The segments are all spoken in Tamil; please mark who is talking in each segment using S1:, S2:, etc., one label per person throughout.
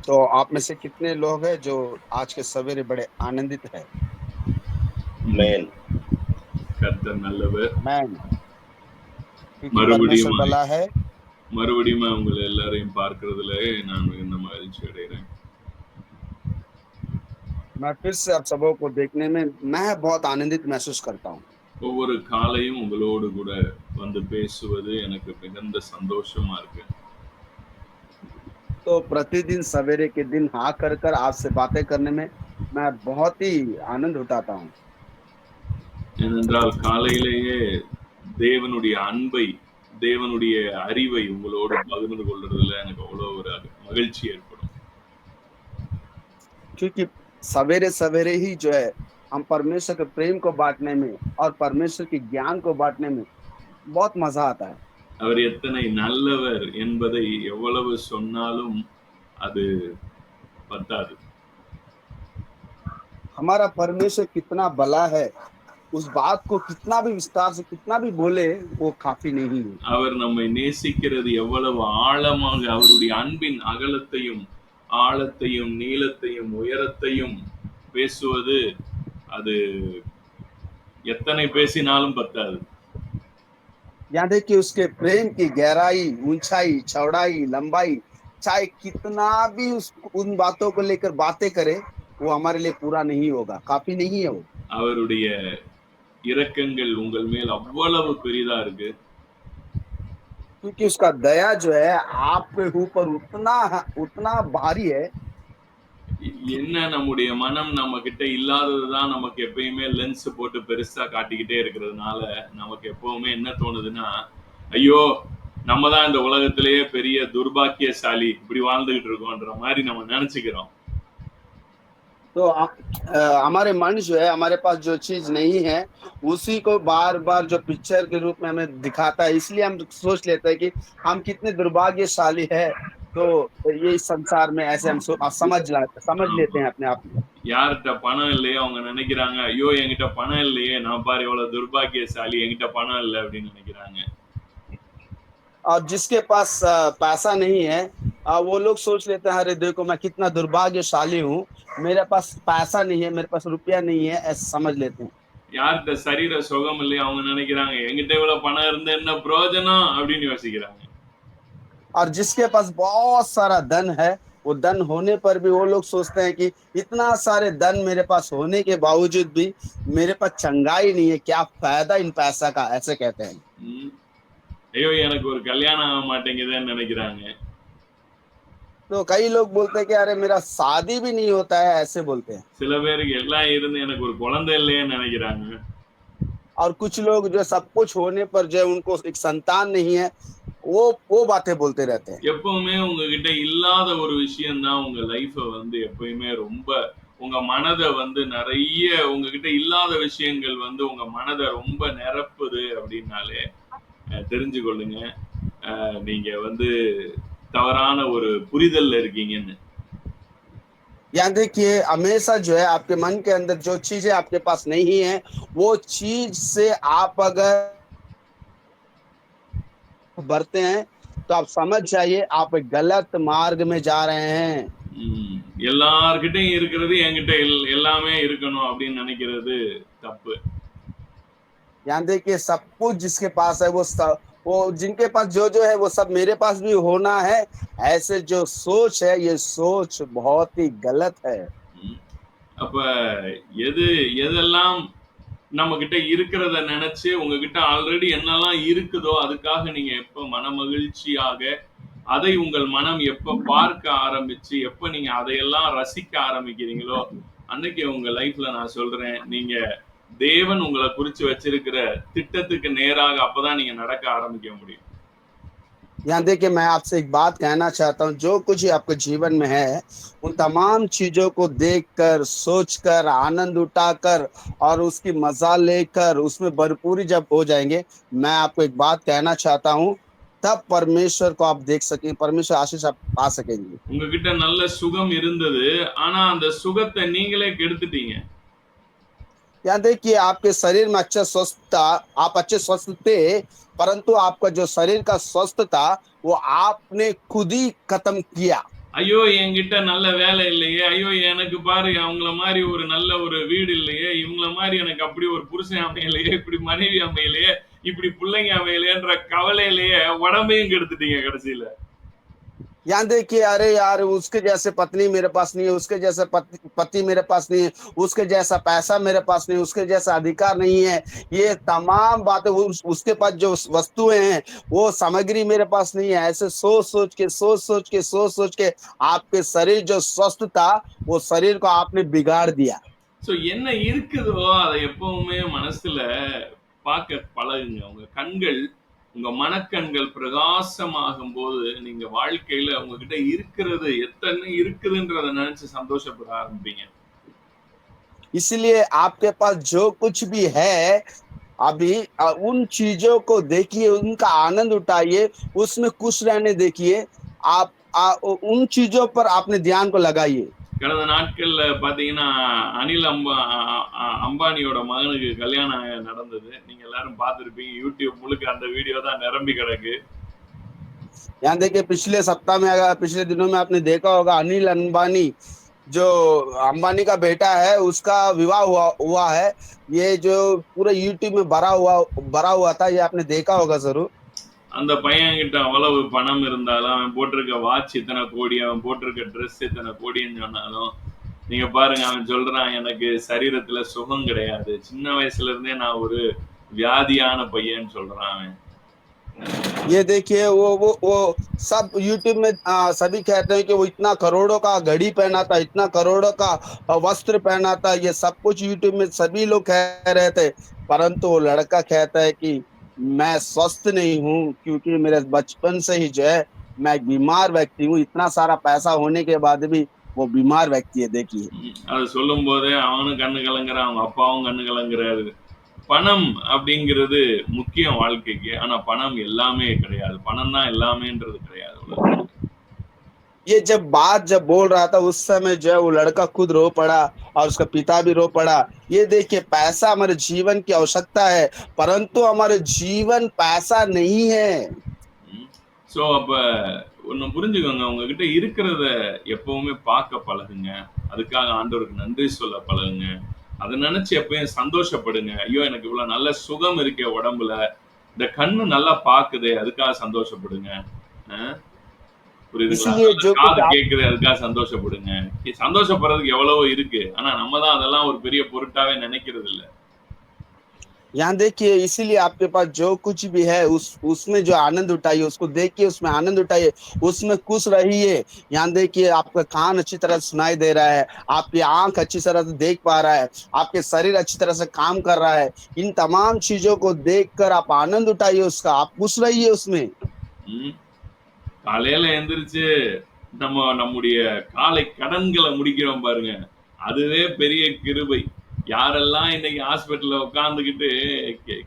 S1: तो आप में से कितने लोग हैं जो आज के सवेरे बड़े आनंदित है
S2: மேன்
S3: கர்த்தர் நல்லவர்
S1: मैन क्योंकि
S3: மறுபடியும்
S1: परमेश्वर भला है
S3: மறுபடியும் உங்களை எல்லாரையும் பார்க்கறதுல நான் மிகுந்த மகிழ்ச்சி அடைகிறேன்
S1: मैं फिर से आप सबों को देखने में मैं बहुत आनंदित महसूस करता हूँ
S3: ஒவ்வொரு காலையும் உங்களோடு கூட வந்து பேசுவது எனக்கு மிகுந்த சந்தோஷமா இருக்கு
S1: तो प्रतिदिन सवेरे के दिन हाँ कर कर आपसे बातें करने में मैं बहुत ही आनंद उठाता हूँ
S3: ஏனென்றால் காலையிலேயே தேவனுடைய அன்பை தேவனுடைய அறிவை உங்களோடு பகிர்ந்து கொள்றதுல எனக்கு அவ்வளவு ஒரு மகிழ்ச்சி ஏற்படும்
S1: क्योंकि सवेरे सवेरे ही जो है हम परमेश्वर के प्रेम को बांटने में और परमेश्वर के ज्ञान को बांटने में बहुत मजा आता है
S3: அவர் எத்தனை நல்லவர் என்பதை எவ்வளவு சொன்னாலும் அது பத்தாது
S1: हमारा परमेश्वर कितना भला है उस बात को कितना भी विस्तार से कितना भी बोले वो काफी नहीं है
S3: அவர் நம்மை நேசிக்கிறது எவ்வளவு ஆழமாக அவருடைய அன்பின் அகலத்தையும் ஆழத்தையும் நீளத்தையும் உயரத்தையும் பேசுவது அது எத்தனை பேசினாலும் பத்தாது
S1: यहाँ देखिए उसके प्रेम की गहराई ऊंचाई चौड़ाई लंबाई चाहे कितना भी उस उन बातों को लेकर बातें करे वो हमारे लिए पूरा नहीं होगा काफी नहीं है वो
S3: அவருடைய இரக்கங்கள் உங்கள் மேல் அவ்வளவு பெரிதா இருக்கு
S1: क्योंकि उसका दया जो है आपके ऊपर उतना उतना भारी है
S3: என்ன நம்முடைய மனம் நம்ம கிட்ட இல்லாததுதான் நமக்கு எப்பயுமே லென்ஸ் போட்டு பெருசா காட்டிக்கிட்டே இருக்கிறதுனால நமக்கு எப்பவுமே என்ன தோணுதுன்னா ஐயோ நம்ம தான் இந்த உலகத்திலேயே பெரிய துர்பாக்கியசாலி இப்படி வாழ்ந்துகிட்டு இருக்கோன்ற மாதிரி நம்ம நினைச்சுக்கிறோம்
S1: तो आ- अ, हमारे मन जो है हमारे पास जो चीज नहीं है उसी को बार बार जो पिक्चर के रूप में हमें दिखाता है इसलिए हम सोच लेते हैं कि हम कितने दुर्भाग्यशाली है तो ये इस संसार में ऐसे हम सो, समझ ला समझ लेते हैं अपने आप में
S3: யார்கிட்ட பணம் இல்லையோ அவங்க நினைக்கிறாங்க ஐயோ என்கிட்ட பணம் இல்லையே நான் பாரு எவ்வளவு துர்பாக்கியசாலி என்கிட்ட பணம் இல்லை அப்படின்னு நினைக்கிறாங்க
S1: और जिसके पास अ, पैसा नहीं है अ, वो लोग सोच लेते हैं अरे देखो मैं कितना दुर्भाग्यशाली हूँ मेरे पास पैसा नहीं है मेरे पास रुपया नहीं है ऐसा समझ लेते हैं
S3: யார்கிட்ட சரீர சுகம் இல்லையோ அவங்க நினைக்கிறாங்க என்கிட்ட இவ்வளவு பணம் இருந்தா என்ன பிரயோஜனம் அப்படின்னு யோசிக்கிறாங்க
S1: और जिसके पास बहुत सारा धन है वो धन होने पर भी वो लोग सोचते हैं कि इतना सारे धन मेरे पास होने के बावजूद भी मेरे पास चंगाई नहीं है क्या फायदा इन पैसा का ऐसे कहते हैं
S3: ம். ஐயோ எனக்கு ஒரு கல்யாணம் ஆக மாட்டேங்குதுன்னு நினைக்கிறாங்க
S1: तो कई लोग बोलते हैं कि अरे मेरा शादी भी नहीं होता है ऐसे बोलते हैं
S3: சில பேருக்கு எல்லாம் இருந்து எனக்கு ஒரு குழந்தை இல்லையேன்னு நினைக்கிறாங்க
S1: और कुछ लोग जो सब कुछ होने पर जो है उनको एक संतान नहीं है वो वो बातें बोलते रहते हैं
S3: எப்பவுமே உங்ககிட்ட இல்லாத ஒரு விஷயம் தான் உங்க லைஃப வந்து எப்பயுமே ரொம்ப உங்க மனதை வந்து நிறைய உங்ககிட்ட இல்லாத விஷயங்கள் வந்து உங்க மனதை ரொம்ப நிரப்புது அப்படின்னாலே அஹ், தெரிஞ்சு கொள்ளுங்க அஹ், நீங்க வந்து தவறான ஒரு புரிதல்ல இருக்கீங்கன்னு
S1: यहाँ देखिए हमेशा जो है आपके मन के अंदर जो चीजें आपके पास नहीं है वो चीज से आप अगर बढ़ते हैं तो आप समझ जाइए आप एक गलत मार्ग में जा रहे हैं
S3: ம், எல்லார்கிட்டயும் இருக்கிறது என்கிட்ட எல்- எல்லாமே இருக்கணும் அப்படின்னு நினைக்கிறது தப்பு
S1: यहाँ देखिए सब कुछ जिसके पास है वो सब वो जिनके पास जो जो है वो सब मेरे पास भी होना है ऐसे जो सोच है ये सोच बहुत ही गलत है
S3: ம். அப்ப எது எதெல்லாம் நம்ம கிட்ட இருக்கிறத நினைச்சு உங்ககிட்ட ஆல்ரெடி என்னெல்லாம் இருக்குதோ அதுக்காக நீங்க எப்ப மனமகிழ்ச்சியாக அதை உங்கள் மனம் எப்ப பார்க்க ஆரம்பிச்சு எப்ப நீங்க அதையெல்லாம் ரசிக்க ஆரம்பிக்கிறீங்களோ அன்னைக்கு உங்க லைஃப்ல நான் சொல்றேன் நீங்க தேவன் உங்களை குறிச்சு வச்சிருக்கிற திட்டத்துக்கு நேராக அப்பதான் நீங்க நடக்க ஆரம்பிக்க முடியும்
S1: यहाँ देखिए मैं आपसे एक बात कहना चाहता हूँ जो कुछ ही आपके जीवन में है उन तमाम चीजों को देखकर सोचकर आनंद उठाकर और उसकी मजा लेकर उसमें भरपूरी जब हो जाएंगे मैं आपको एक बात कहना चाहता हूँ तब परमेश्वर को आप देख सकें परमेश्वर आशीष आप पा सकेंगे
S3: உங்ககிட்ட நல்ல சுகம் இருந்தது ஆனா அந்த சுகத்தை நீங்களே கெடுத்துட்டீங்க
S1: यहाँ देखिए आपके शरीर में अच्छा स्वस्थ था आप अच्छे स्वस्थ थे परंतु आपका जो शरीर का स्वस्थ था वो आपने खुद ही खत्म किया
S3: ஐயோ என்கிட்ட நல்ல வேலை இல்லையே ஐயோ எனக்கு பாரு அவங்கள மாதிரி ஒரு நல்ல ஒரு வீடு இல்லையே இவங்கள மாதிரி எனக்கு அப்படி ஒரு புருஷன் அமையலையே இப்படி மனைவி அமையலையே இப்படி பிள்ளைங்க அமையலையேன்ற கவலையிலேயே உடம்பையும் கெடுத்துட்டீங்க கடைசியில
S1: यहाँ देखिए अरे यार उसके जैसे पत्नी मेरे पास नहीं है उसके जैसे पति, पति मेरे पास नहीं है उसके जैसा पैसा मेरे पास नहीं है उसके जैसा अधिकार नहीं है ये तमाम बातें उस, उसके पास जो वस्तुएं हैं वो सामग्री मेरे पास नहीं है ऐसे सोच सोच के सोच सोच के सोच सोच के आपके शरीर जो स्वस्थ था वो शरीर को आपने बिगाड़ दिया
S3: சோ என்ன இருக்குதோ அதை எப்பவுமே மனசுல பார்க்க பழகுங்க உங்க கண்கள் உங்க மனக்கண்கள் பிரகாசமாகும் போது நீங்க வாழ்க்கையில உங்ககிட்ட இருக்கிறது எத்தனை இருக்குதுன்றத நினைச்சு சந்தோஷப்பட ஆரம்பிப்பீங்க
S1: इसलिए आपके पास जो कुछ भी है अभी अ, उन चीजों को देखिए उनका आनंद उठाइए उसमें खुश रहने देखिए आप आ, उन चीजों पर आपने ध्यान को लगाइए
S3: கடந்த நாட்கள்ல பாத்தீங்கன்னா அனில் அம்பா அ- அ- அம்பானியோட மகனுக்கு கல்யாணம் நடந்தது நீங்க எல்லாரும் பார்த்திருப்பீங்க யூடியூப் முழுக்க அந்த வீடியோ தான் நிரம்பி கிடக்கு
S1: यहाँ देखिए पिछले सप्ताह में अगर पिछले दिनों में आपने देखा होगा अनिल अंबानी जो अंबानी का बेटा है उसका विवाह हुआ हुआ है ये जो पूरे यूट्यूब में भरा हुआ भरा हुआ था ये आपने देखा होगा जरूर
S3: அந்த பையன் கிட்ட அவ்வளவு பணம் இருந்தாலும் அவன் போட்டிருக்க வாட்ச் இத்தனை கோடி அவன் போட்டிருக்க ட்ரெஸ் இத்தனை கோடின்னு சொன்னாலும் நீங்க பாருங்க அவன் சொல்றான் எனக்கு சரீரத்துல சுகம் கிடையாது சின்ன வயசுல இருந்தே நான் ஒரு வியாதியான பையன்னு சொல்றான் அவன்
S1: ये देखिए वो वो वो सब यूट्यूब में आ, सभी कहते हैं कि वो इतना करोड़ों का घड़ी पहना था इतना करोड़ों का आ, वस्त्र पहना था ये सब कुछ यूट्यूब में सभी लोग कह रहे थे परंतु वो लड़का कहता है कि मैं स्वस्थ नहीं हूँ क्योंकि मेरे बचपन से ही जो है मैं एक बीमार व्यक्ति हूँ इतना सारा पैसा होने के बाद भी वो बीमार व्यक्ति है देखिए
S3: ம், அது சொல்லும் போதே அவனும் கண்ணு கலங்குறான் அவங்க அப்பாவும் கண்ணு கலங்குறாரு பணம் அப்படிங்கிறது முக்கியம் வாழ்க்கைக்கு ஆனா பணம் எல்லாமே கிடையாது பணம் தான் எல்லாமேன்றது கிடையாது உலகத்துல.
S1: ये जब बात जब बोल रहा था उस समय जो है वो लड़का खुद रो पड़ा और उसका पिता भी रो पड़ा ये देखिए पैसा हमारे जीवन की आवश्यकता है परंतु हमारे जीवन पैसा नहीं है
S3: ஸோ அப்ப ஒன்று புரிஞ்சுக்கோங்க உங்ககிட்ட இருக்கிறத எப்பவுமே பார்க்க பழகுங்க அதுக்காக ஆண்டவருக்கு நன்றி சொல்ல பழகுங்க அதை நினைச்சு எப்பயும் சந்தோஷப்படுங்க ஐயோ எனக்கு இவ்வளவு நல்ல சுகம் இருக்கே உடம்புல இந்த கண்ணு நல்லா பாக்குதே அதுக்காக சந்தோஷப்படுங்க அஹ்? புரியுதுங்களா
S1: इसलिए जो कुछ
S3: காது
S1: आप
S3: கேக்குது அதுக்காக சந்தோஷப்படுங்க இ- சந்தோஷப்படுறதுக்கு எவ்வளவோ இருக்கு ஆனா நம்ம தான் அதெல்லாம் ஒரு பெரிய பொருட்டாவே நினைக்கிறது இல்ல
S1: यहाँ देखिए इसीलिए आपके पास जो कुछ भी है उस उसमें जो आनंद उठाइए उसको देखिए उसमें आनंद उठाइए उसमें खुश रहिए यहाँ देखिए आपका कान अच्छी तरह से सुनाई दे रहा है आपकी आंख अच्छी तरह से देख पा रहा है आपके शरीर अच्छी तरह से काम कर रहा है इन तमाम चीजों को देखकर आप आनंद उठाइए उसका आप खुश रहिए उसमें
S3: ம். காலையில எந்திரிச்சு நம்ம நம்முடைய காலை கடன்களை முடிக்கிறோம் பாருங்க அதுவே பெரிய கிருபை யாரெல்லாம் இன்னைக்கு ஹாஸ்பிட்டல்ல உட்காந்துக்கிட்டு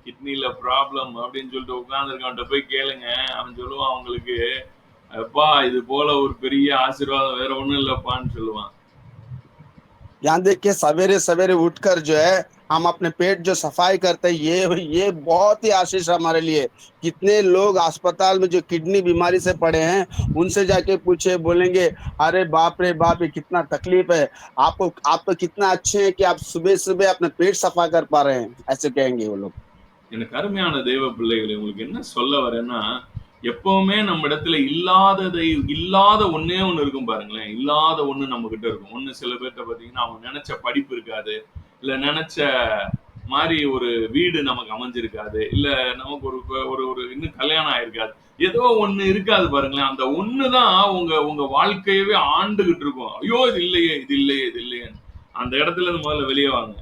S3: கிட்னில ப்ராப்ளம் அப்படின்னு சொல்லிட்டு உட்காந்துருக்கவன்ட்ட போய் கேளுங்க அவன் சொல்லுவான் அவங்களுக்கு அப்பா இது போல ஒரு பெரிய ஆசீர்வாதம் வேற ஒண்ணும் இல்லப்பான்னு சொல்லுவான்
S1: यहाँ देखिए सवेरे सवेरे उठकर जो है हम अपने पेट जो सफाई करते हैं ये ये बहुत ही आशीष है हमारे लिए कितने लोग अस्पताल में जो किडनी बीमारी से पड़े हैं उनसे जाके पूछे बोलेंगे अरे बाप रे बाप ये कितना तकलीफ है आपको आप तो कितना अच्छे हैं कि आप सुबह सुबह अपने पेट सफा कर पा रहे हैं ऐसे कहेंगे वो लोग
S3: எனக்கு அருமையான தெய்வ பிள்ளைகளை உங்களுக்கு என்ன சொல்ல வரேன்னா எப்பவுமே நம்ம இடத்துல இல்லாததை இல்லாத ஒண்ணே ஒண்ணு இருக்கும் பாருங்களேன் இல்லாத ஒண்ணு நம்ம கிட்ட இருக்கும் ஒண்ணு சில பேர்ட்ட பாத்தீங்கன்னா அவங்க நினைச்ச படிப்பு இருக்காது இல்ல நினைச்ச மாதிரி ஒரு வீடு நமக்கு அமைஞ்சிருக்காது. இல்ல நமக்கு ஒரு ஒரு ஒரு இன்னும் கல்யாணம் ஆயிருக்காது. ஏதோ ஒண்ணு இருக்காது பாருங்களேன். அந்த ஒண்ணுதான் உங்க உங்க வாழ்க்கையவே ஆண்டுகிட்டு இருக்கும். ஐயோ இது இல்லையே இது இல்லையே இது இல்லையே அந்த இடத்துல இருந்து முதல்ல வெளியே வாங்க.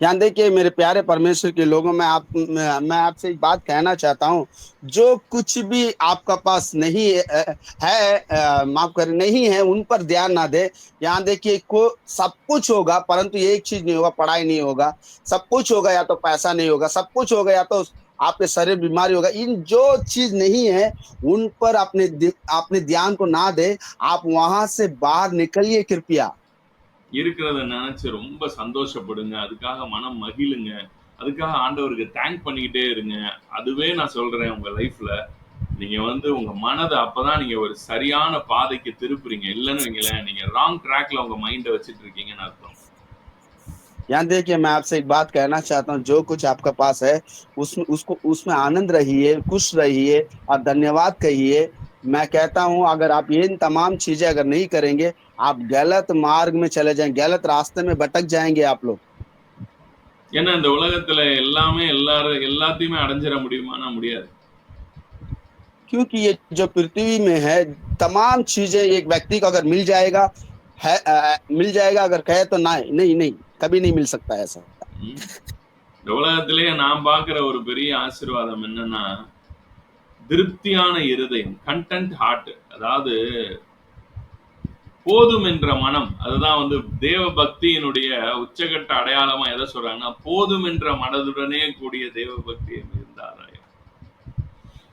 S1: यहाँ देखिए मेरे प्यारे परमेश्वर के लोगों में आप मैं आपसे एक बात कहना चाहता हूँ। जो कुछ भी आपका पास नहीं है, है माफ़ कर नहीं है उन पर ध्यान ना दे। यहाँ देखिए को सब कुछ होगा परंतु एक चीज़ नहीं होगा पढ़ाई नहीं होगा। सब कुछ होगा या तो पैसा नहीं होगा सब कुछ होगा या तो आपके शरीर बीमारी होगा। इन जो चीज़ नहीं है उन पर अपने अपने ध्यान को ना दे। आप वहाँ से बाहर निकलिए कृपया।
S3: இருக்கிறத நினைச்சு ரொம்ப சந்தோஷப்படுங்க அதுக்காக மனம் மகிழுங்க அதுக்காக ஆண்டவருக்கு தேங்க் பண்ணிக்கிட்டே இருங்க அதுவே நான் சொல்றேன் உங்க லைஃப்ல நீங்க வந்து உங்க மனதை அப்பதான் நீங்க ஒரு சரியான பாதைக்கு திருப்புறீங்க இல்லைன்னு வைங்களேன் நீங்க ராங் ட்ராக்ல உங்க மைண்டை வச்சுட்டு இருக்கீங்கன்னு அர்த்தம்
S1: यहाँ देखिए मैं आपसे एक बात कहना चाहता हूँ जो कुछ आपके पास है उसमें उसको उसमें आनंद रहिए खुश रहिए और धन्यवाद कहिए मैं कहता हूँ अगर आप ये इन तमाम चीजें अगर नहीं करेंगे आप गलत मार्ग में चले जाएंगे गलत रास्ते में भटक जाएंगे आप लोग
S3: ஏன்னா இந்த உலகத்துல எல்லாமே எல்லாரும் எல்லாத்தையுமே அடைஞ்சிட முடியுமானா முடியாது
S1: क्योंकि ये जो पृथ्वी में है तमाम चीजें एक व्यक्ति को अगर मिल जाएगा है अ, मिल जाएगा अगर कहे तो ना नहीं नहीं कभी नहीं मिल सकता ऐसा
S3: ம். இந்த உலகத்திலேயே நான் பார்க்கிற ஒரு பெரிய ஆசீர்வாதம் என்னன்னா திருப்தியான இருதயம் கண்டென்ட் ஹார்ட் அதாவது போதும் என்ற மனம் அதுதான் வந்து தேவ பக்தியினுடைய உச்சகட்ட அடையாளமா எதை சொல்றாங்கன்னா போதும் என்ற மனதுடனே கூடிய தேவ பக்தி இருந்தாராய்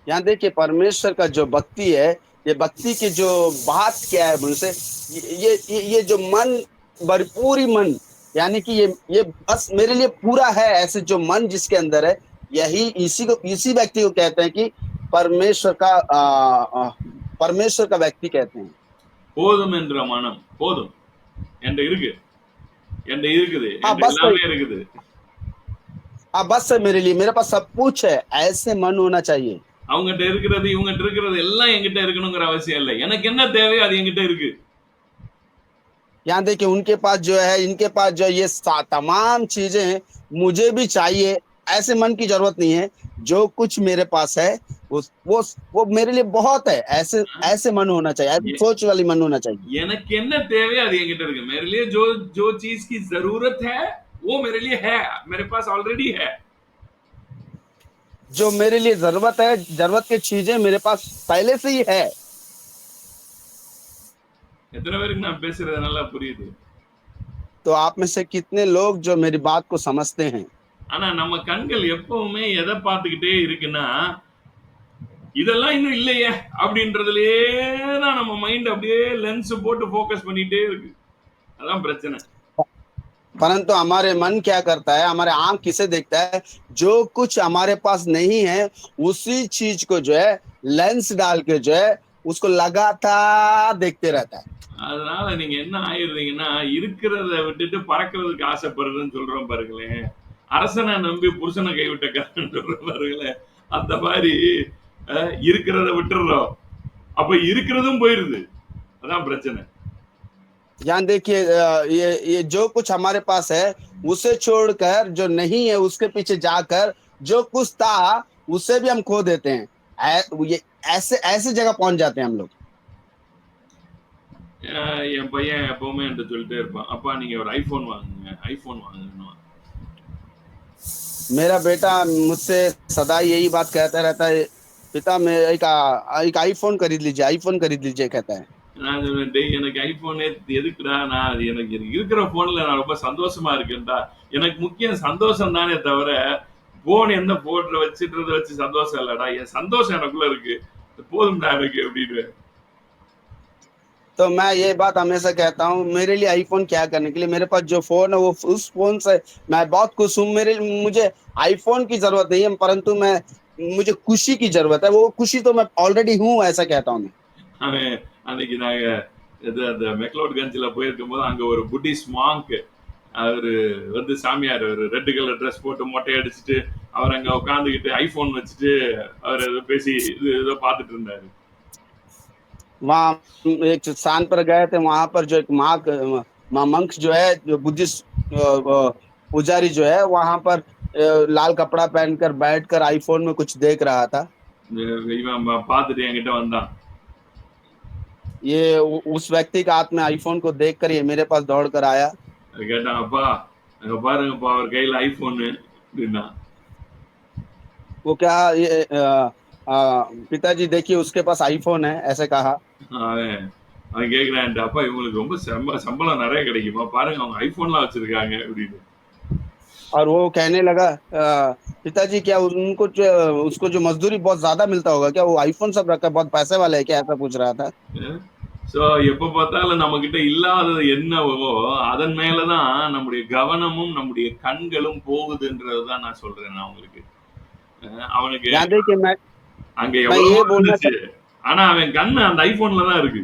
S1: यहाँ देखिए परमेश्वर का जो भक्ति है ये भक्ति की जो बात क्या है मुझसे ये ये ये जो मन भरपूरी मन यानी कि ये ये बस मेरे लिए पूरा है ऐसे जो मन जिसके अंदर है यही इसी को इसी व्यक्ति को कहते हैं कि परमेश्वर का आ, आ, परमेश्वर का व्यक्ति कहते हैं
S3: போதும் என்ற மனம் போதும் என்கிட்ட இருக்கு என்கிட்ட இருக்குது
S1: ஆ,
S3: என்கிட்ட
S1: பஸ்
S3: எல்லாமே இருக்குது
S1: हाँ बस है मेरे लिए मेरे पास सब कुछ है ऐसे मन होना चाहिए
S3: அவங்ககிட்ட இருக்கிறது இவங்ககிட்ட இருக்கிறது எல்லாம் என்கிட்ட இருக்கணுங்கிற அவசியம் இல்லை எனக்கு என்ன தேவையோ அது என்கிட்ட இருக்கு
S1: यहाँ देखिए उनके पास जो है इनके पास जो है ये सा- तमाम चीजें मुझे भी चाहिए ऐसे मन की जरूरत नहीं है जो कुछ मेरे पास है वो वो वो मेरे लिए बहुत है ऐसे ऐसे मन होना चाहिए ऐसे
S3: ये-
S1: सोच वाली मन होना चाहिए
S3: எனக்கு என்ன தேவையோ அது என்கிட்ட இருக்கு मेरे लिए जो जो चीज की जरूरत है वो मेरे लिए है मेरे पास ऑलरेडी है
S1: जो मेरे लिए जरूरत है जरूरत की चीजें मेरे पास पहले से ही है
S3: எத்தனை பேருக்கு நான் பேசுறது நல்லா புரியுது
S1: तो आप में से कितने लोग जो मेरी बात को समझते हैं
S3: ஆனா நம்ம கண்கள் எப்பவுமே எதை பார்த்துக்கிட்டே இருக்குன்னா இதெல்லாம் இன்னும் இல்லையே அப்படின்றதுலயே தான் நம்ம மைண்ட் அப்படியே லென்ஸ் போட்டு ஃபோக்கஸ் பண்ணிட்டே இருக்கு அதான் பிரச்சனை
S1: परंतु हमारे मन क्या करता है हमारे आंख किसे देखता है जो कुछ हमारे पास नहीं है उसी चीज को जो है लेंस डाल के जो है उसको लगातार देखते रहता है
S3: அதனால நீங்க என்ன ஆயிருந்தீங்கன்னா இருக்கிறத விட்டுட்டு பறக்கிறதுக்கு ஆசைப்படுறதுன்னு சொல்றோம் பாருங்களேன் அரசனை நம்பி புருஷனை கைவிட்ட கதைன்னு சொல்றோம் பாருங்களேன் அந்த மாதிரி அஹ், இருக்கிறத விட்டுறோம் அப்ப இருக்கிறதும் போயிருது அதான் பிரச்சனை
S1: यहाँ देखिए अ, ये ये जो कुछ हमारे पास है उसे छोड़कर जो नहीं है उसके पीछे जाकर जो कुछ था उसे भी हम खो देते हैं ऐ- ये ऐसे ऐसे जगह पहुंच जाते हैं हम लोग
S3: அஹ், என் பையன் எப்பவுமே என்கிட்ட சொல்லிட்டே இருப்பான் அப்பா நீங்க ஒரு ஐபோன் வாங்குங்க ஐபோன் வாங்குங்க
S1: मेरा बेटा मुझसे सदा यही बात कहता रहता है पिता मैं एक आ- एक आईफोन खरीद लीजिए आईफोन खरीद लीजिए कहता है
S3: நான் சொல்லுவேன் டேய் எனக்கு ஐபோனே எதுக்குடா நான் அது எனக்கு எனக்கு இருக்கிற போன்ல நான் ரொம்ப சந்தோஷமா இருக்கேன்டா எனக்கு முக்கியம் சந்தோஷம் தானே தவிர போன் என்ன போடுற வச்சுன்றத வச்சு சந்தோஷம் இல்லடா என் சந்தோஷம் எனக்குள்ள இருக்கு போதும்டா எனக்கு அப்படின்னு
S1: तो मैं ये बात हमेशा कहता हूँ मेरे लिए आईफोन क्या करने के लिए मेरे पास जो फोन है वो उस फोन से मैं बहुत खुश हूँ मेरे मुझे आईफोन की जरूरत नहीं है परंतु मैं मुझे खुशी की जरूरत है वो खुशी तो मैं ऑलरेडी हूँ ऐसा कहता हूँ मैं
S3: அவன் அன்னைக்கு நாங்க இது அந்த மெக்லோட் கஞ்சில போயிருக்கும் போது அங்க ஒரு புட்டிஸ் மாங்க் அவரு வந்து சாமியார் ஒரு ரெட் கலர் ட்ரெஸ் போட்டு மொட்டை அடிச்சுட்டு அவர் அங்க உட்காந்துக்கிட்டு ஐபோன் வச்சுட்டு அவர் ஏதோ பேசி இது ஏதோ பார்த்துட்டு இருந்தாரு
S1: वहाँ एक स्थान पर गए थे वहाँ पर जो एक माँ माँ मंक्स जो है जो बुद्धिस्ट पुजारी जो है वहाँ पर लाल कपड़ा पहनकर बैठकर आईफोन में कुछ देख रहा था। ये उस व्यक्ति का हाथ में आईफोन को देख कर ये मेरे पास दौड़ कर आया वो क्या ये पिताजी देखिए उसके पास आईफोन है ऐसे कहा।
S3: அவன் அவன் கேக்குறான் அப்பா இவங்களுக்கு ரொம்ப சம்ப சம்பளம் நிறைய கிடைக்குமா பாருங்க அவங்க ஐபோன்லாம் வச்சிருக்காங்க அப்படின்னு
S1: और वो कहने लगा अ, पिताजी क्या उनको जो उसको जो मजदूरी बहुत ज्यादा मिलता होगा क्या वो आईफोन सब रखा है बहुत पैसे वाला है क्या ऐसा पूछ रहा था
S3: சோ எப்ப பார்த்தாலும் நம்ம கிட்ட இல்லாதது என்னவோ அதன் மேலதான் நம்முடைய கவனமும் நம்முடைய கண்களும் போகுதுன்றதுதான் நான் சொல்றேன் நான் உங்களுக்கு அஹ் அவனுக்கு
S1: यहाँ देखिए मैं
S3: அங்க
S1: मैं
S3: எவ்வளவோ
S1: ये बोलना
S3: இருந்துச்சு ஆனா அவன் கண்ணு அந்த ஐபோன்ல தான் இருக்கு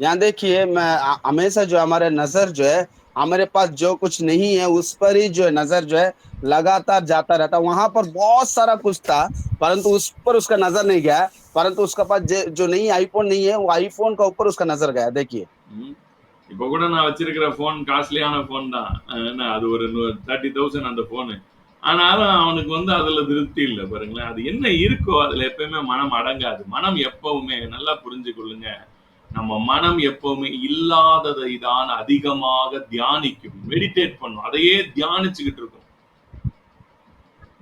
S1: यहाँ देखिए मैं आ- हमेशा जो हमारे नजर जो है हमारे पास जो कुछ नहीं है उस पर ही जो है नजर जो है लगातार जाता रहता वहां पर बहुत सारा कुछ था परंतु उस पर उसका नजर नहीं गया परंतु उसका पास जे- जो नहीं आईफोन नहीं है वो आईफोन का ऊपर उसका नजर गया देखिए
S3: ம். இப்ப கூட நான் வச்சிருக்கிற போன் காஸ்ட்லியான போன் தான் அஹ் என்ன அது ஒரு தேர்ட்டி தௌசண்ட் அந்த போனு ஆனாலும் அவனுக்கு வந்து அதுல திருப்தி இல்லை பாருங்களேன். அது என்ன இருக்கோ அதுல எப்பயுமே மனம் அடங்காது. மனம் எப்பவுமே நல்லா புரிஞ்சு கொள்ளுங்க நம்ம மனம் எப்பவுமே இல்லாததை தான் அதிகமாக தியானிக்கும். மெடிடேட் பண்ணும். அதையே தியானிச்சுக்கிட்டு இருக்கும்.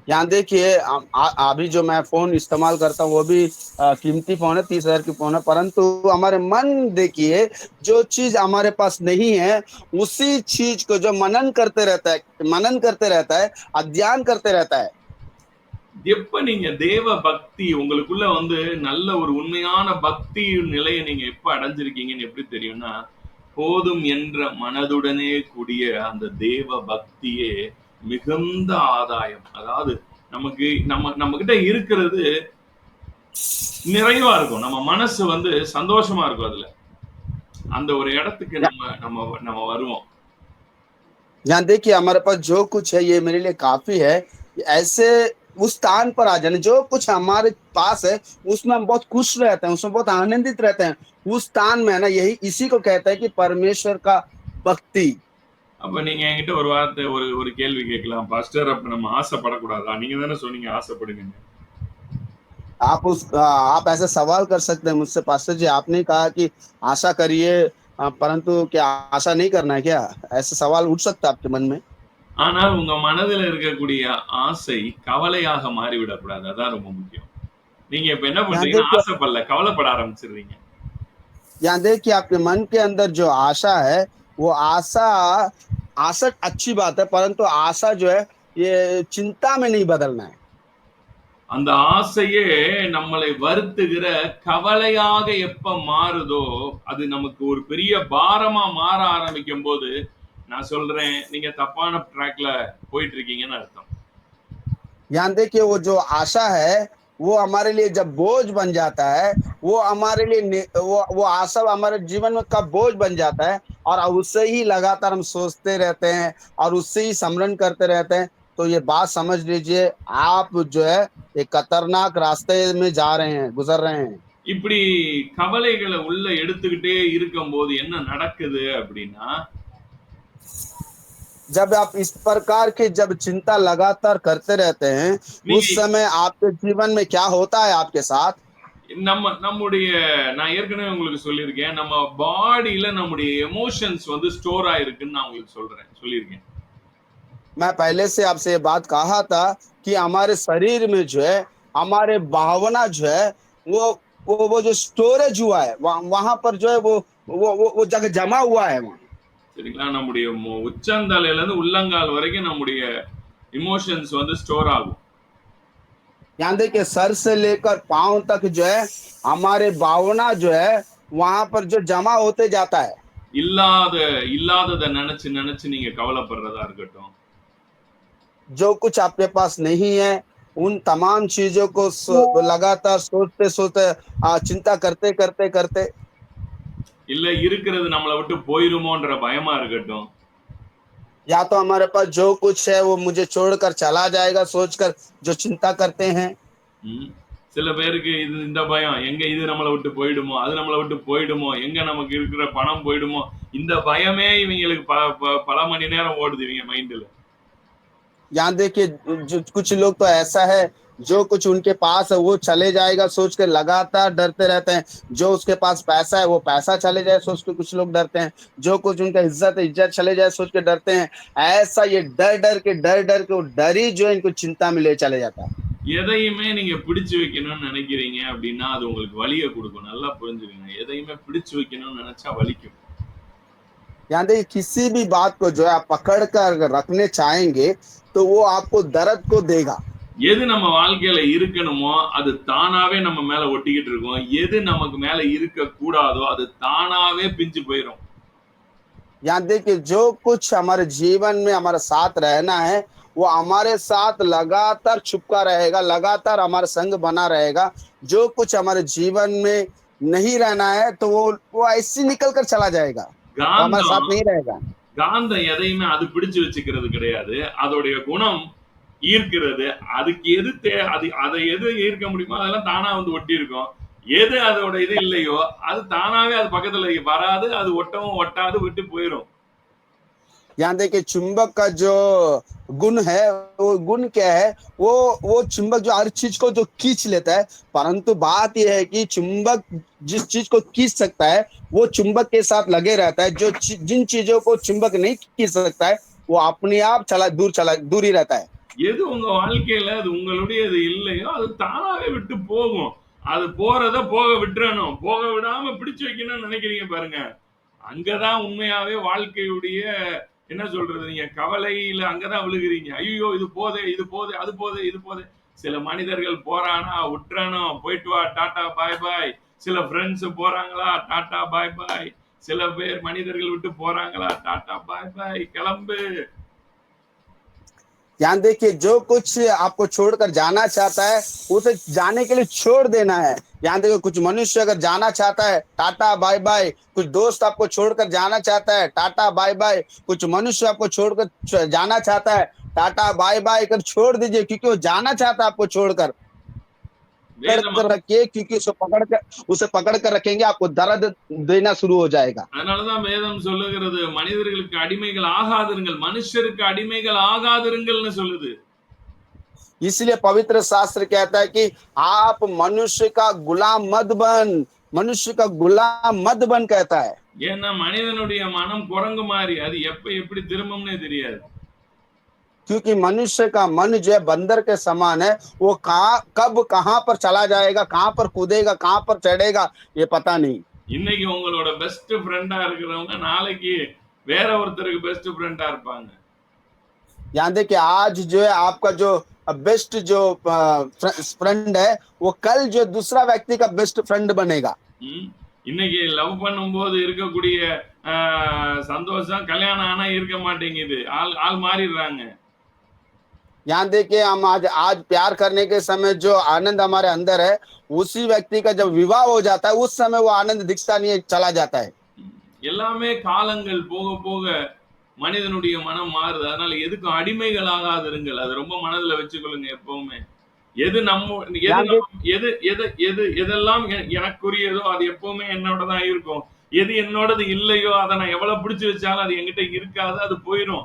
S1: यहाँ देखिए अ- आ- अभी जो मैं फोन इस्तेमाल करता हूँ वो भी अ, कीमती फोन है तीस हजार की फोन है परंतु हमारे मन देखिए जो चीज हमारे पास नहीं है उसी चीज को जो मनन करते रहता है मनन करते रहता है अध्ययन करते रहता है
S3: எப்ப நீங்க தேவ பக்தி உங்களுக்குள்ள வந்து நல்ல ஒரு உண்மையான பக்தி நிலையை நீங்க எப்ப அடைஞ்சிருக்கீங்கன்னு எப்படி தெரியும்னா போதும் என்ற மனதுடனே கூடிய அந்த தேவ பக்தியே மிகுந்த ஆதாயம் அதாவது நமக்கு நம்ம நம்ம கிட்ட இருக்கிறது நிறைவா இருக்கும் நம்ம மனசு வந்து சந்தோஷமா இருக்கும் அதுல அந்த ஒரு இடத்துக்கு நம்ம நம்ம நம்ம வருவோம்
S1: यहाँ देखिए हमारे पास जो कुछ है ये मेरे लिए काफी है ऐसे उस स्थान पर आ जाने जो कुछ हमारे पास है उसमें हम बहुत खुश रहते हैं उसमें बहुत आनंदित रहते हैं उस स्थान में है ना यही इसी को कहते हैं कि परमेश्वर का भक्ति
S3: அப்ப நீங்க என்கிட்ட ஒரு வார்த்தை ஒரு ஒரு கேள்வி கேட்கலாம் பாஸ்டர் அப்ப நம்ம ஆசைப்படக்கூடாதா நீங்க தானே சொன்னீங்க ஆசைப்படுங்க
S1: आप उस आ, आप ऐसे सवाल कर सकते हैं मुझसे पास्टर जी आपने कहा कि आशा करिए आ, परंतु क्या आशा नहीं करना है क्या ऐसे सवाल उठ सकता है आपके मन में
S3: ஆனால் உங்க மனதில் இருக்கக்கூடிய ஆசை கவலையாக மாறிவிடக்கூடாது அதான் ரொம்ப முக்கியம் நீங்க இப்ப என்ன பண்றீங்கன்னா
S1: देखिए-
S3: ஆசைப்படல கவலைப்பட ஆரம்பிச்சிடுறீங்க
S1: यहाँ देखिए आपके मन के अंदर जो आशा है वो आशा आशा अच्छी बात है परंतु आशा जो है ये चिंता में नहीं बदलना है
S3: அந்த ஆசையே நம்மளை வருத்துகிற கவலையாக எப்ப மாறுதோ அது நமக்கு ஒரு பெரிய பாரமா மாற ஆரம்பிக்கும் போது நான் சொல்றேன் நீங்க தப்பான ட்ராக்ல போயிட்டு இருக்கீங்கன்னு அர்த்தம்
S1: यहाँ देखिए वो जो आशा है वो हमारे लिए जब बोझ बन जाता है वो हमारे लिए नि- वो वो आशा हमारे जीवन में का बोझ बन जाता है और उससे ही लगातार हम सोचते रहते हैं और उससे ही स्मरण करते रहते हैं तो ये बात समझ लीजिए आप जो है एक खतरनाक रास्ते में जा रहे हैं गुजर रहे हैं
S3: இப்படி கவலைகளை உள்ள எடுத்துக்கிட்டே இருக்கும்போது என்ன நடக்குது அப்படின்னா
S1: जब आप इस प्रकार की जब चिंता लगातार करते रहते हैं उस
S3: நீங்க
S1: समय आपके जीवन में क्या होता है आपके साथ
S3: நம்ம நம்முடைய நான் ஏற்கனவே உங்களுக்கு சொல்லியிருக்கேன் நம்ம பாடியில நம்முடைய எமோஷன்ஸ் வந்து ஸ்டோர் ஆயிருக்குன்னு நான் உங்களுக்கு சொல்றேன் சொல்லியிருக்கேன்
S1: मैं पहले से आपसे ये बात कहा था कि हमारे शरीर में जो है हमारे भावना जो है वो वो वो जो स्टोरेज हुआ है वहाँ वहां पर जो है वो वो वो, वो जगह जमा हुआ है वहाँ
S3: சரிங்களா நம்முடைய மு- உச்சந்தலையில இருந்து உள்ளங்கால் வரைக்கும் நம்முடைய இமோஷன்ஸ் வந்து ஸ்டோர் ஆகும்
S1: यहाँ देखिए सर से लेकर पांव तक जो है हमारे भावना जो है वहां पर जो जमा होते जाता है
S3: இல்லாத இல்லாததை நினைச்சு நினைச்சு நீங்க கவலைப்படுறதா இருக்கட்டும்
S1: जो कुछ आपके पास नहीं है उन तमाम चीजों को सो, लगातार सोचते सोचते आ, चिंता करते करते करते
S3: இல்ல இருக்கிறது நம்மளை விட்டு போயிருமோன்ற பயமா இருக்கட்டும்
S1: या तो हमारे पास जो कुछ है वो मुझे छोड़कर चला जाएगा सोचकर जो चिंता करते हैं
S3: ம். சில பேருக்கு இது இந்த பயம் எங்க இது நம்மளை விட்டு போயிடுமோ அது நம்மளை விட்டு போயிடுமோ எங்க நமக்கு இருக்கிற பணம் போயிடுமோ இந்த பயமே இவங்களுக்கு ப ப- பல மணி நேரம் ஓடுது இவங்க மைண்ட்ல
S1: यहाँ देखिए जो कुछ लोग तो ऐसा है जो कुछ उनके पास है वो चले जाएगा सोच के लगातार डरते रहते हैं जो उसके पास पैसा है वो पैसा चले जाए सोच के कुछ लोग डरते हैं जो कुछ उनका इज्जत है इज्जत चले जाए सोच के डरते हैं ऐसा ये डर डर के डर डर के वो डर ही जो है इनको चिंता में ले चले जाता है
S3: எதையுமே நீங்க பிடிச்சு வைக்கணும்னு நினைக்கிறீங்க அப்படின்னா அது உங்களுக்கு வலியை கொடுக்கும் நல்லா புரிஞ்சுக்கங்க எதையுமே பிடிச்சு வைக்கணும்னு நினைச்சா வலிக்கும்
S1: यहाँ देखिए किसी भी बात को जो है आप पकड़ कर अगर रखने चाहेंगे तो वो आपको दर्द को देगा
S3: எது நம்ம வாழ்க்கையில இருக்கணுமோ அது தானாவே நம்ம மேல ஒட்டிக்கிட்டு இருக்கும் எது நமக்கு மேல இருக்க கூடாதோ அது தானாவே பிஞ்சு போயிடும்
S1: यहाँ देखिए जो कुछ हमारे जीवन में हमारा साथ रहना है वो हमारे साथ लगातार छुपका रहेगा लगातार हमारे संग बना रहेगा जो कुछ हमारे जीवन में नहीं रहना है तो वो वो ऐसे निकल कर चला जाएगा वो हमारे साथ
S3: காந்தம்
S1: नहीं रहेगा
S3: காந்தம் எதையுமே அது பிடிச்சு வச்சுக்கிறது கிடையாது அதோடைய குணம் ஈர்க்கிறது அதுக்கு எது தே அது அதை எது ஈர்க்க முடியுமோ அதெல்லாம் தானா வந்து ஒட்டி இருக்கும் எது அதோட இது இல்லையோ அது தானாவே அது பக்கத்துல வராது அது ஒட்டவும் ஒட்டாது விட்டு போயிடும்
S1: यहाँ देखिए चुंबक का जो गुण है वो गुण क्या है वो वो चुंबक जो हर चीज को जो खींच लेता है परंतु बात यह है कि चुंबक जिस चीज को खींच सकता है वो चुंबक के साथ लगे रहता है जो ची- जिन चीजों को चुंबक नहीं खींच सकता है वो अपने आप चला दूर चला दूर ही रहता है
S3: எது உங்க வாழ்க்கையில அது உங்களுடையது இல்லையோ அது தானாவே விட்டு போகும். அது போறத போக விட்டுறணும். போக விடாம பிடிச்சு வைக்கணும்னு நினைக்கிறீங்க பாருங்க. அங்கதான் உண்மையாவே வாழ்க்கையுடைய என்ன சொல்றது நீங்க கவலையில அங்கதான் விழுகிறீங்க. ஐயோ இது போதே இது போதே அது போதே இது போதே. சில மனிதர்கள் போறானா விட்டுறணும். போயிட்டு வா டாட்டா பாய் பாய். சில ஃப்ரெண்ட்ஸ் போறாங்களா டாட்டா பாய் பாய். சில பேர் மனிதர்கள் விட்டு போறாங்களா டாட்டா பாய் பாய். கிளம்பு.
S1: यहाँ देखिए, जो कुछ आपको छोड़कर जाना चाहता है, उसे जाने के लिए छोड़ देना है। यहाँ देखिए, कुछ मनुष्य अगर जाना चाहता है, टाटा, बाय बाय, कुछ दोस्त आपको छोड़कर जाना चाहता है, टाटा, बाय बाय, कुछ मनुष्य आपको छोड़कर जाना चाहता है, टाटा, बाय बाय, कर छोड़ दीजिए, क्योंकि वो जाना चाहता है आपको छोड़कर। कर रखिए क्योंकि उसे पकड़ कर उसे पकड़ कर रखेंगे आपको दर्द देना शुरू हो जाएगा
S3: அதனாலதான் வேதம் சொல்லுகிறது மனிதர்களுக்கு அடிமைகள் ஆகாதிருங்கள் மனுஷருக்கு அடிமைகள் ஆகாதிருங்கள்னு சொல்லுது
S1: इसलिए पवित्र शास्त्र कहता है कि आप मनुष्य का गुलाम मत बन मनुष्य का गुलाम मत बन कहता है
S3: ஏன்னா மனிதனுடைய மனம் குரங்கு மாதிரி அது எப்ப எப்படி திரும்பும்னே தெரியாது
S1: क्योंकि मनुष्य का मन जो है बंदर के समान है वो कहा कब कहाँ पर चला जाएगा कहाँ पर कूदेगा कहाँ पर चढ़ेगा ये पता नहीं।
S3: இன்னைக்கு உங்களோட பெஸ்ட் ஃப்ரெண்டா இருக்கிறவங்க நாளைக்கு வேற ஒருத்தருக்கு பெஸ்ட் ஃப்ரெண்டா இருப்பாங்க.
S1: यहाँ देखिए आज जो है आपका பெஸ்ட் बेस्ट जो फ्रेंड है वो कल दूसरा व्यक्ति का बेस्ट फ्रेंड बनेगा।
S3: இன்னைக்கு லவ் பண்ணும்போது இருக்கக்கூடிய சந்தோஷம் கல்யாணம் ஆனா இருக்க மாட்டேங்குது. ஆள் ஆள் மாறிடுறாங்க.
S1: यहाँ देखिए हम आज आज प्यार करने के समय जो आनंद हमारे अंदर है उसी व्यक्ति का जब विवाह हो जाता है उस समय वो आनंद दिखता नहीं है चला जाता है
S3: எல்லாமே காலங்கள் போக போக மனிதனுடைய மனம் மாறுது அதனால எதுக்கும் அடிமைகள் ஆகாதிருங்கள் அது ரொம்ப மனதுல வச்சுக்கொள்ளுங்க எப்பவுமே எது நம்ம எது
S1: யாரு?
S3: நம்ம- எது எது எது எதெல்லாம் எ- எனக்குரியதோ அது எப்பவுமே என்னோட தான் இருக்கும் எது என்னோடது இல்லையோ அதை நான் எவ்வளவு பிடிச்சு வச்சாலும் அது என்கிட்ட இருக்காது அது போயிடும்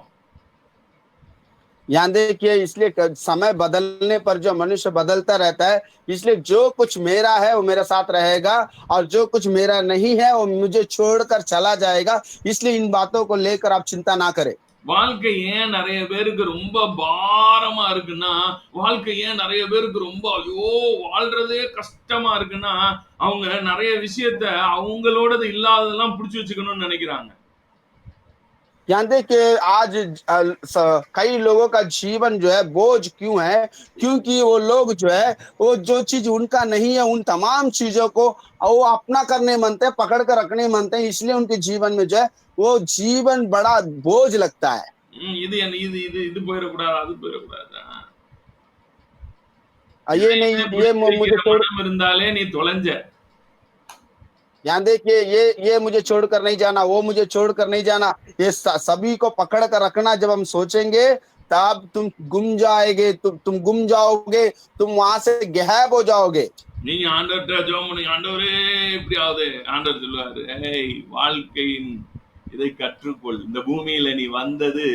S1: यहाँ देखिए इसलिए क- समय बदलने पर जो मनुष्य बदलता रहता है इसलिए जो कुछ मेरा है वो मेरे साथ रहेगा और जो कुछ मेरा नहीं है वो मुझे छोड़कर चला जाएगा इसलिए इन बातों को लेकर आप चिंता ना करें
S3: வாழ்க்கை ஏன் நிறைய பேருக்கு ரொம்ப பாரமா இருக்குன்னா வாழ்க்கை ஏன் நிறைய பேருக்கு ரொம்ப ஐயோ வாழ்றதே கஷ்டமா இருக்குன்னா அவங்க நிறைய விஷயத்த அவங்களோடது இல்லாததெல்லாம் புடிச்சு வச்சுக்கணும்னு நினைக்கிறாங்க
S1: जानते कि आज कई लोगों का जीवन जो है बोझ क्यों है? क्योंकि वो लोग जो है वो जो चीज़ उनका नहीं है उन तमाम चीज़ों को वो अपना करने मानते हैं पकड़ कर रखने मानते हैं इसलिए उनके जीवन में जो है वो जीवन बड़ा बोझ लगता है। ये नहीं ये मुझे यहाँ देखिए ये ये मुझे छोड़कर नहीं जाना वो मुझे छोड़कर नहीं जाना ये स- सभी को पकड़ कर रखना जब हम सोचेंगे तब तुम गुम जाएंगे तुम तुम गुम जाओगे तुम वहां से गहब हो जाओगे
S3: நீங்க ஆண்டவர்கிட்ட ஜோம் பண்ணி ஆண்டவரே இப்படி ஆகுது ஆண்டவர் சொல்லுவாரு ஏய் வாழ்க்கையின் இதை கற்றுக்கொள் இந்த பூமியில நீ வந்தது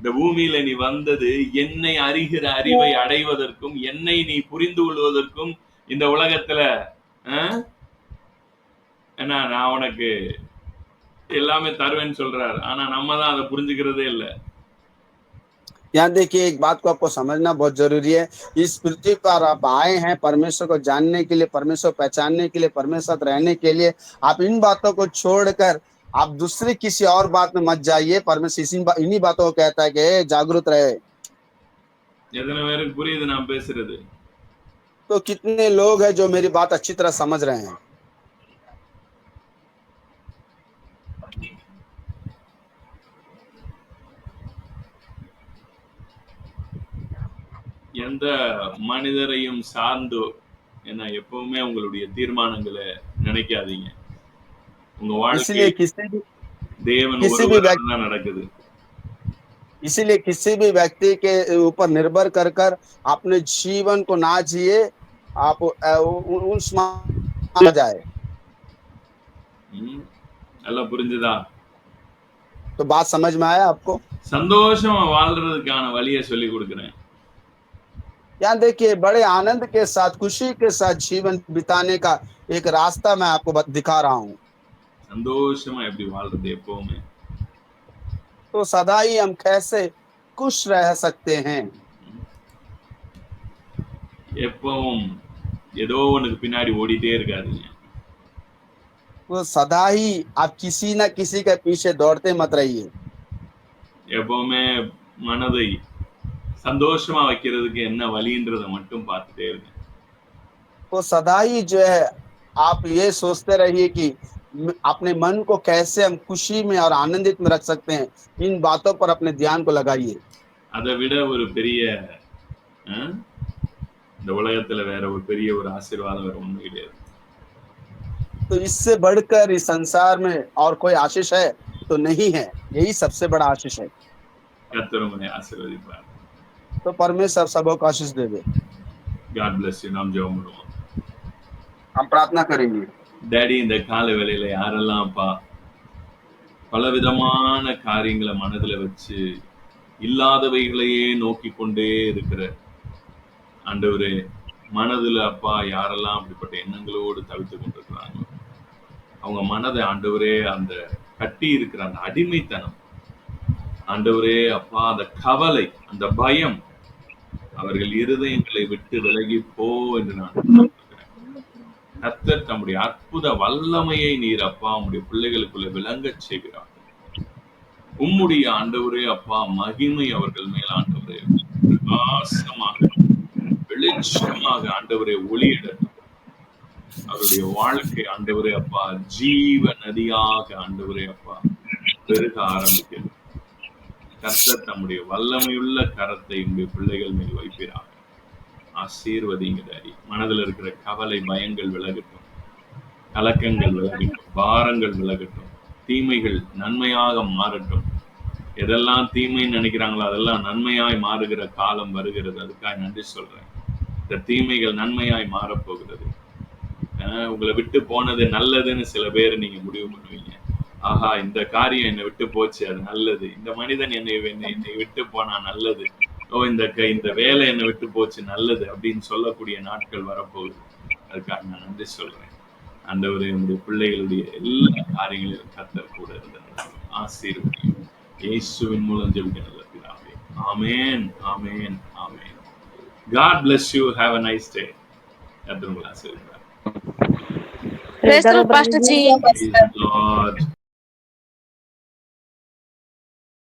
S3: இந்த பூமியில நீ வந்தது என்னை அறிகிற அறிவை அடைவதற்கும் என்னை நீ புரிந்து கொள்வதற்கும் இந்த உலகத்துல ஆ? என்ன நான் உனக்கு எல்லாமே தருவேன்னு சொல்றாரு ஆனா நம்ம தான் அதை புரிஞ்சுக்கிறதே இல்லை
S1: यहाँ देखिए एक बात को आपको समझना बहुत जरूरी है इस पृथ्वी पर आप आए हैं परमेश्वर को जानने के लिए परमेश्वर को पहचानने के लिए परमेश्वर के साथ रहने के लिए आप इन बातों को छोड़कर आप दूसरी किसी और बात में मत जाइए परमेश्वर इसी बा- इन्हीं बातों को कहता है कि "ए, जागरूक रहे
S3: எத்தனை பேருக்கு புரியுது நான் பேசுறது
S1: तो कितने लोग हैं जो मेरी बात अच्छी तरह समझ रहे हैं
S3: எந்த மனிதரையும் சார்ந்தோ ஏன்னா எப்பவுமே உங்களுடைய தீர்மானங்களை நினைக்காதீங்க உங்க வாழ்க்கை
S1: इसलिए किसी भी
S3: தேவன்
S1: किसी भी
S3: ஒருவரால்
S1: व्यक्ति
S3: தான் நடக்குது
S1: इसीलिए किसी भी व्यक्ति के ऊपर निर्भर कर कर अपने जीवन को ना जिए आप अ, उ- उस मा- जाए
S3: ம். நல்லா புரிஞ்சுதா
S1: तो बात समझ में आया आपको
S3: சந்தோஷமா வாழ்றதுக்கான வழியை சொல்லி கொடுக்குறேன்
S1: यहाँ देखिए बड़े आनंद के साथ खुशी के साथ जीवन बिताने का एक रास्ता मैं आपको बत- दिखा रहा हूँ
S3: சந்தோஷமா எப்படி வாழ்றது எப்பவுமே
S1: तो सदा ही हम कैसे खुश रह सकते हैं
S3: எப்பவும் ஏதோ ஒண்ணுக்கு பின்னாடி ஓடிட்டே இருக்காதீங்க
S1: तो सदा ही आप किसी न किसी के पीछे दौड़ते मत रहिए
S3: எப்பவுமே மனதை சந்தோஷமா வைக்கிறதுக்கு என்ன வழின்றதை மட்டும் பார்த்துட்டே இருங்க
S1: तो सदा ही जो है आप ये सोचते रहिए कि म- अपने मन को कैसे हम खुशी में और आनंदित में रख सकते हैं इन बातों पर अपने ध्यान को लगाइए
S3: அதை விட ஒரு பெரிய அஹ், இந்த உலகத்துல வேற ஒரு பெரிய ஒரு ஆசீர்வாதம் வேற ஒண்ணும் கிடையாது
S1: तो इससे बढ़कर इस संसार में और कोई आशीष है तो नहीं है यही सबसे बड़ा आशीष है
S3: கர்த்தர் உங்களை ஆசீர்வதிப்பார்
S1: तो परमेश्वर सबों को आशीष दे दे
S3: காட் பிளஸ் யூ நாம் ஜெபம் பண்ணுவோம்
S1: हम प्रार्थना करेंगे
S3: டேடி இந்த கால வேளையில யாரெல்லாம்ப்பா பல விதமான காரியங்களை மனதுல வச்சு இல்லாதவைகளையே நோக்கி கொண்டே இருக்கிற ஆண்டவரே மனதுல அப்பா யாரெல்லாம் அப்படிப்பட்ட எண்ணங்களோடு தவித்து கொண்டிருக்கிறாங்க அவங்க மனதை ஆண்டவரே அந்த கட்டி இருக்கிற அந்த அடிமைத்தனம் ஆண்டவரே அப்பா அந்த கவலை அந்த பயம் அவர்கள் இருதயங்களை விட்டு விலகி போ என்று நான் கர்த்தர் தம்முடைய அற்புத வல்லமையை நீர் அப்பா உம்முடைய பிள்ளைகளுக்குள்ள விளங்கச் செய்கிறார். உம்முடைய ஆண்டவரே அப்பா மகிமை அவர்கள் மேல் ஆண்டவரே. பிரகாசமாக வெளிச்சமாக ஆண்டவரே ஒளியிடட்டும் அவருடைய வாழ்க்கை ஆண்டவரே அப்பா ஜீவ நதியாக ஆண்டவரே அப்பா பெருக ஆரம்பிக்கிறது. கர்த்தர் தம்முடைய வல்லமையுள்ள கரத்தை உங்களுடைய பிள்ளைகள் மேல் வைப்பிறாங்க ஆசீர்வதிங்க டாடி. மனதில் இருக்கிற கவலை பயங்கள் விலகட்டும். கலக்கங்கள் விலகட்டும். பாரங்கள் விலகட்டும். தீமைகள் நன்மையாக மாறட்டும். எதெல்லாம் தீமைன்னு நினைக்கிறாங்களோ அதெல்லாம் நன்மையாய் மாறுகிற காலம் வருகிறது. அதுக்காக நன்றி சொல்றேன். இந்த தீமைகள் நன்மையாய் மாறப்போகிறது. உங்களை விட்டு போனது நல்லதுன்னு சில பேர் நீங்க முடிவு பண்ணுவீங்க. ஆஹா இந்த காரியம் என்னை விட்டு போச்சு அது நல்லது. இந்த மனிதன் என்னை என்னை விட்டு போனா நல்லது. ஓ இந்த இந்த வேலை என்னை விட்டு போச்சு நல்லது அப்படின்னு சொல்லக்கூடிய நாட்கள் வரப்போகுது. அதுக்காக நான் நன்றி சொல்றேன். ஆண்டவரே உங்களுடைய பிள்ளைகளுடைய எல்லா காரியங்களிலும் கத்தர் கூட இருந்தது ஆசீர்வதியும். இயேசுவின் மூலம் ஜெபிக்கிறது பிதாவே. Amen amen amen. காட் ஆசீர்வதிப்பார்.
S4: Praise the Lord, Pastor G.
S3: Praise the Lord.